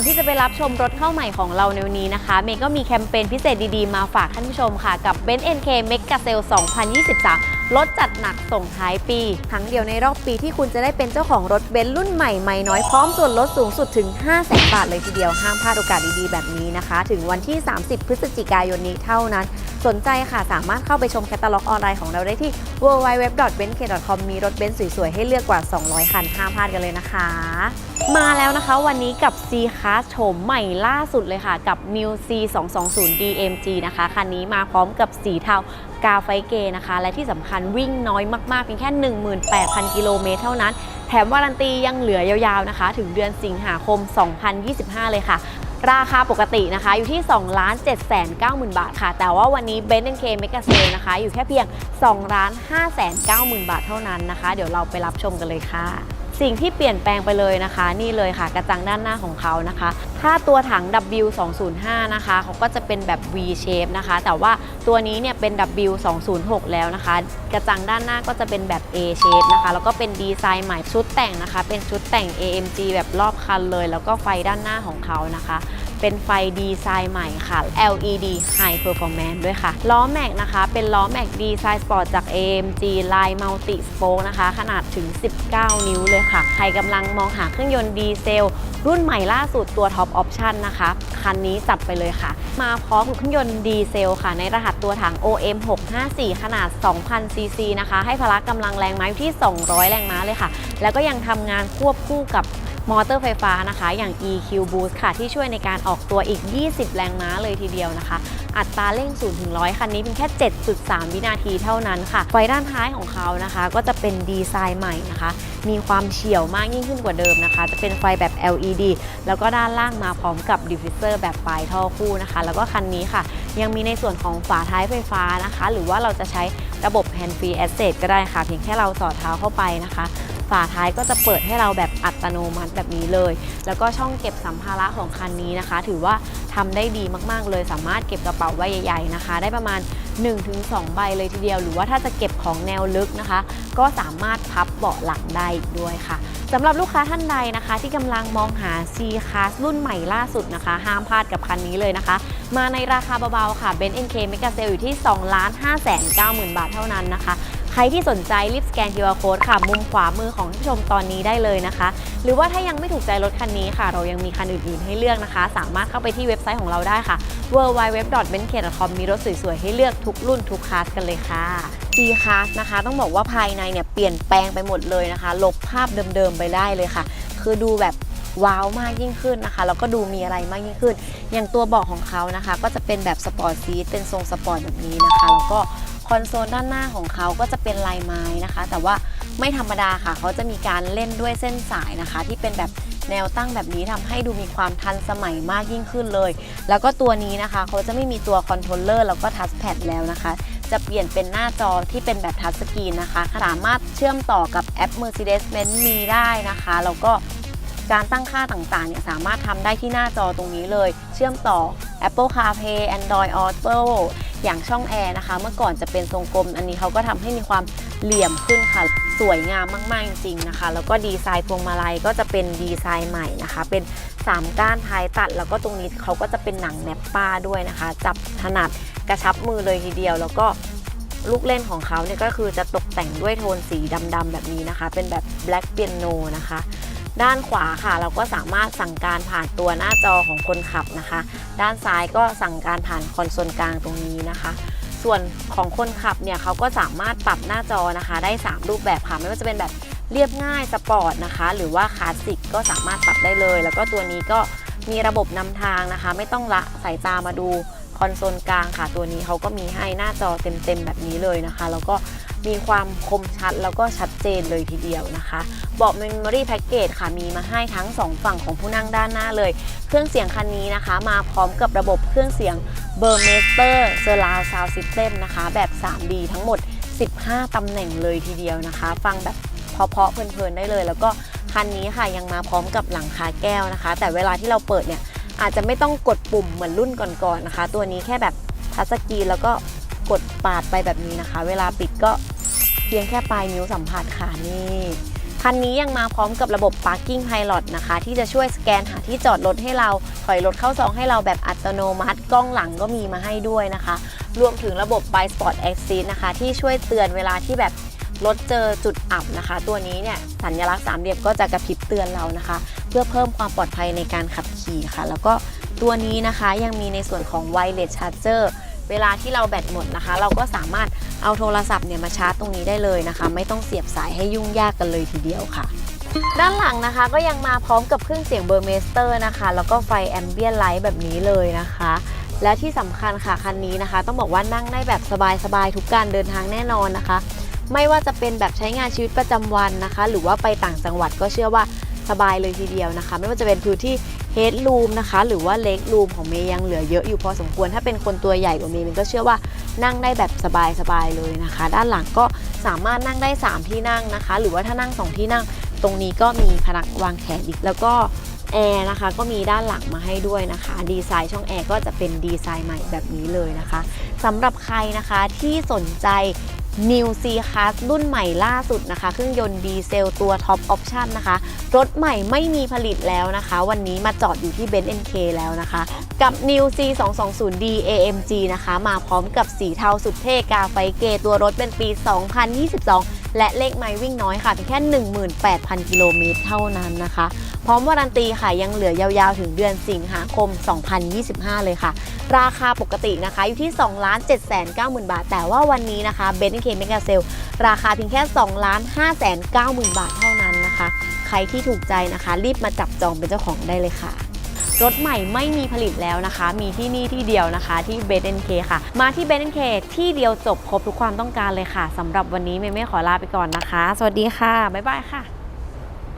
อนที่จะไปรับชมรถเข้าใหม่ของเราในวันนี้นะคะ เมย์ก็มีแคมเปญพิเศษดีๆ มาฝากท่านผู้ชมค่ะ กับ b e n z NK Mega Sale 2023 ลดจัดหนักส่งท้ายปี ครั้งเดียวในรอบปีที่คุณจะได้เป็นเจ้าของรถเบนซ์รุ่นใหม่ใหม่น้อยพร้อมส่วนลดสูงสุดถึง 5 0 0 0 0บาทเลยทีเดียว ห้ามพลาดโอกาสดีๆ แบบนี้นะคะ ถึงวันที่ 30 พฤศจิกายนนี้เท่านั้น สนใจค่ะสามารถเข้าไปชมแคตตาล็อกออนไลน์ของเราได้ที่ www.benz.com มีรถเบนซ์สวยๆให้เลือกกว่า 200 คันห้ามพลาดกันเลยนะคะ มาแล้วนะคะวันนี้กับ C Class โฉมใหม่ล่าสุดเลยค่ะ กับ New C 2 2 0 DMG นะคะ คันนี้มาพร้อมกับสีเทากาไฟเกนะคะ และที่สำคัญวิ่งน้อยมากๆเพียงแค่ 18,000 กิโลเมตรเท่านั้น แถมวารันตียังเหลือยาวๆนะคะ ถึงเดือนสิงหาคม 2025 เลยค่ะราคาปกตินะคะอยู่ที่2 7 9 0 0 0 บาทค่ะ แต่ว่าวันนี้ b e n z K Mega Sale นะคะ อยู่แค่เพียง2 5 9 0 0 0 บาทเท่านั้นนะคะ เดี๋ยวเราไปรับชมกันเลยค่ะ สิ่งที่เปลี่ยนแปลงไปเลยนะคะ นี่เลยค่ะ กระจังด้านหน้าของเขานะคะ ถ้าตัวถัง W205 นะคะเขาก็จะเป็นแบบ V shape นะคะ แต่ว่าตัวนี้เนี่ยเป็น W206 แล้วนะคะ กระจังด้านหน้าก็จะเป็นแบบ A shape นะคะ แล้วก็เป็นดีไซน์ใหม่ชุดแต่งนะคะ เป็นชุดแต่ง AMG แบบรอบคันเลย แล้วก็ไฟด้านหน้าของเขานะคะ เป็นไฟดีไซน์ใหม่ค่ะ LED High Performance ด้วยค่ะ ล้อแม็กนะคะ เป็นล้อแม็กดีไซน์สปอร์ตจาก AMG ลาย Multi Spoke นะคะ ขนาดถึง 19 นิ้วเลยค่ะ ใครกำลังมองหาเครื่องยนต์ดีเซล รุ่นใหม่ล่าสุดตัว Top Option นะคะ คันนี้จัดไปเลยค่ะ มาพร้อมกับเครื่องยนต์ดีเซลค่ะ ในรหัสตัวถัง OM 654 ขนาด 2,000 ซีซีนะคะ ให้พละกำลังแรงม้าอยู่ที่ 200 แรงม้าเลยค่ะ แล้วก็ยังทำงานควบคู่กับ มอเตอร์ไฟฟ้านะคะ อย่าง EQ Boost ค่ะ ที่ช่วยในการออกตัวอีก 20 แรงม้าเลยทีเดียวนะคะ อัตราเร่ง 0 ถึง 100 คันนี้เป็นแค่ 7.3 วินาทีเท่านั้นค่ะ ไฟด้านท้ายของเขานะคะ ก็จะเป็นดีไซน์ใหม่นะคะ มีความเฉียวมากยิ่งขึ้นกว่าเดิมนะคะ จะเป็นไฟแบบ LED แล้วก็ด้านล่างมาพร้อมกับดิฟฟิวเซอร์แบบปลายท่อคู่นะคะ แล้วก็คันนี้ค่ะ ยังมีในส่วนของฝาท้ายไฟฟ้านะคะ หรือว่าเราจะใช้ระบบ Hand Free Access ก็ได้ค่ะ เพียงแค่เราสอดเท้าเข้าไปนะคะ ฝาท้ายก็จะเปิดให้เราแบบ อัตโนมัติแบบนี้เลย แล้วก็ช่องเก็บสัมภาระของคันนี้นะคะ ถือว่าทำได้ดีมากๆ เลยสามารถเก็บกระเป๋าใบใหญ่ๆนะคะ ได้ประมาณ 1-2 ใบเลยทีเดียว หรือว่าถ้าจะเก็บของแนวลึกนะคะ ก็สามารถพับเบาะหลังได้อีกด้วยค่ะสำหรับลูกค้าท่านใดนะคะ ที่กำลังมองหา C Class รุ่นใหม่ล่าสุดนะคะ ห้ามพลาดกับคันนี้เลยนะคะ มาในราคาเบาๆค่ะ b e n z NK Mega Sale อยู่ที่ 2 5 9 0 0 0 0 บาทเท่านั้นนะคะ ใครที่สนใจรีบสแกน QR Code ค่ะ มุมขวามือของท่านผู้ชมตอนนี้ได้เลยนะคะ หรือว่าถ้ายังไม่ถูกใจรถคันนี้ค่ะ เรายังมีคันอื่นๆให้เลือกนะคะ สามารถเข้าไปที่เว็บไซต์ของเราได้ค่ะ www.bencare.com มีรถสวยๆ ให้เลือกทุกรุ่นทุกคลาสกันเลยค่ะ G Class นะคะ ต้องบอกว่าภายในเนี่ยเปลี่ยนแปลงไปหมดเลยนะคะ ลบภาพเดิมๆไปได้เลยค่ะ คือดูแบบว้าวมากยิ่งขึ้นนะคะแล้วก็ดูมีอะไรมากยิ่งขึ้น อย่างตัวเบาะของเขานะคะ ก็จะเป็นแบบสปอร์ตซีทเป็นทรงสปอร์ตแบบนี้นะคะแล้วก็ คอนโซลด้านหน้าของเขาก็จะเป็นลายไม้นะคะ แต่ว่าไม่ธรรมดาค่ะ เขาจะมีการเล่นด้วยเส้นสายนะคะ ที่เป็นแบบแนวตั้งแบบนี้ทำให้ดูมีความทันสมัยมากยิ่งขึ้นเลย แล้วก็ตัวนี้นะคะเขาจะไม่มีตัวคอนโทรลเลอร์แล้วก็ทัชแพดแล้วนะคะ จะเปลี่ยนเป็นหน้าจอที่เป็นแบบทัชสกรีนนะคะ สามารถเชื่อมต่อกับแอป Mercedes-Benz มีได้นะคะ แล้วก็การตั้งค่าต่างๆเนี่ยสามารถทำได้ที่หน้าจอตรงนี้เลย เชื่อมต่อ Apple CarPlay Android Auto อย่างช่องแอร์นะคะ เมื่อก่อนจะเป็นทรงกลม อันนี้เขาก็ทำให้มีความเหลี่ยมขึ้นค่ะ สวยงามมากๆจริงๆนะคะ แล้วก็ดีไซน์พวงมาลัยก็จะเป็นดีไซน์ใหม่นะคะ เป็น3ก้านท้ายตัด แล้วก็ตรงนี้เขาก็จะเป็นหนังแนปป้าด้วยนะคะ จับถนัดกระชับมือเลยทีเดียว แล้วก็ลูกเล่นของเขาเนี่ยก็คือจะตกแต่งด้วยโทนสีดำๆแบบนี้นะคะ เป็นแบบ black piano นะคะ ด้านขวาค่ะ เราก็สามารถสั่งการผ่านตัวหน้าจอของคนขับนะคะ ด้านซ้ายก็สั่งการผ่านคอนโซลกลางตรงนี้นะคะ ส่วนของคนขับเนี่ยเขาก็สามารถปรับหน้าจอนะคะ ได้ 3 รูปแบบค่ะ ไม่ว่าจะเป็นแบบเรียบง่ายสปอร์ตนะคะ หรือว่าคลาสสิกก็สามารถปรับได้เลย แล้วก็ตัวนี้ก็มีระบบนำทางนะคะ ไม่ต้องละสายตามาดูคอนโซลกลางค่ะ ตัวนี้เขาก็มีให้หน้าจอเต็มๆแบบนี้เลยนะคะ แล้วก็ มีความคมชัดแล้วก็ชัดเจนเลยทีเดียวนะคะเบาะ Memory Package ค่ะมีมาให้ทั้ง 2 ฝั่งของผู้นั่งด้านหน้าเลย เครื่องเสียงคันนี้นะคะ มาพร้อมกับระบบเครื่องเสียง b u r m e s t e r Surround Sound System นะคะ แบบ 3D ทั้งหมด 15 ตำแหน่งเลยทีเดียวนะคะ ฟังแบบเพาะๆเพลินๆได้เลย แล้วก็คันนี้ค่ะยังมาพร้อมกับหลังคาแก้วนะคะ แต่เวลาที่เราเปิดเนี่ยอาจจะไม่ต้องกดปุ่มเหมือนรุ่นก่อนๆนะคะ ตัวนี้แค่แบบทัชสกรีนแล้วก็ กดปาดไปแบบนี้นะคะ เวลาปิดก็เพียงแค่ปลายนิ้วสัมผัสค่ะนี่คันนี้ยังมาพร้อมกับระบบ Parking Pilot นะคะ ที่จะช่วยสแกนหาที่จอดรถให้เรา ถอยรถเข้าซองให้เราแบบอัตโนมัติ กล้องหลังก็มีมาให้ด้วยนะคะ รวมถึงระบบ By Spot Assist นะคะ ที่ช่วยเตือนเวลาที่แบบรถเจอจุดอับนะคะ ตัวนี้เนี่ยสัญลักษณ์สามเหลี่ยมก็จะกระพริบเตือนเรานะคะ เพื่อเพิ่มความปลอดภัยในการขับขี่ค่ะ แล้วก็ตัวนี้นะคะยังมีในส่วนของ Wireless Charger เวลาที่เราแบตหมดนะคะ เราก็สามารถเอาโทรศัพท์เนี่ยมาชาร์จตรงนี้ได้เลยนะคะ ไม่ต้องเสียบสายให้ยุ่งยากกันเลยทีเดียวค่ะ ด้านหลังนะคะก็ยังมาพร้อมกับเครื่องเสียงเบอร์เมสเตอร์นะคะ แล้วก็ไฟแอมเบียนไลท์แบบนี้เลยนะคะและที่สำคัญค่ะคันนี้นะคะ ต้องบอกว่านั่งได้แบบสบายๆทุกการเดินทางแน่นอนนะคะ ไม่ว่าจะเป็นแบบใช้งานชีวิตประจำวันนะคะ หรือว่าไปต่างจังหวัดก็เชื่อว่า สบายเลยทีเดียวนะคะ ไม่ว่าจะเป็นพื้นที่เฮดรูมนะคะ หรือว่าเล็กรูมของเมย์ยังเหลือเยอะอยู่พอสมควร ถ้าเป็นคนตัวใหญ่กว่าเมย์มย์ก็เชื่อว่านั่งได้แบบสบายๆเลยนะคะ ด้านหลังก็สามารถนั่งได้ 3 ที่นั่งนะคะ หรือว่าถ้านั่ง 2 ที่นั่ง ตรงนี้ก็มีพนักวางแขนอีกแล้วก็แอร์นะคะก็มีด้านหลังมาให้ด้วยนะคะ ดีไซน์ช่องแอร์ก็จะเป็นดีไซน์ใหม่แบบนี้เลยนะคะสำหรับใครนะคะที่สนใจ New C Class รุ่นใหม่ล่าสุดนะคะ เครื่องยนต์ดีเซลตัว Top Option นะคะ รถใหม่ไม่มีผลิตแล้วนะคะ วันนี้มาจอดอยู่ที่ Benz NK แล้วนะคะ กับ New C 2 2 0 D AMG นะคะ มาพร้อมกับสีเทาสุดเท่กาไฟเกตัวรถเป็นปี 2022 และเลขไมล์วิ่งน้อยค่ะเพียงแค่ 18,000 กิโลเมตรเท่านั้นนะคะ พร้อมวารันตีค่ะยังเหลือยาวๆ ถึงเดือนสิงหาคม 2025 เลยค่ะ ราคาปกตินะคะอยู่ที่2 7 9 0 0 0 0 บาท แต่ว่าวันนี้นะคะเบนซ์เคเมกาเซลราคาเพียงแค่2 5 9 0 0 0 0 บาทเท่านั้นนะคะ ใครที่ถูกใจนะคะ รีบมาจับจองเป็นเจ้าของได้เลยค่ะรถใหม่ไม่มีผลิตแล้วนะคะ มีที่นี่ที่เดียวนะคะที่เบนซ์เคค่ะ มาที่เบนซ์เคที่เดียวจบครบทุกความต้องการเลยค่ะสำหรับวันนี้เมย์ไม่ขอลาไปก่อนนะคะ สวัสดีค่ะ บ๊ายบายค่ะ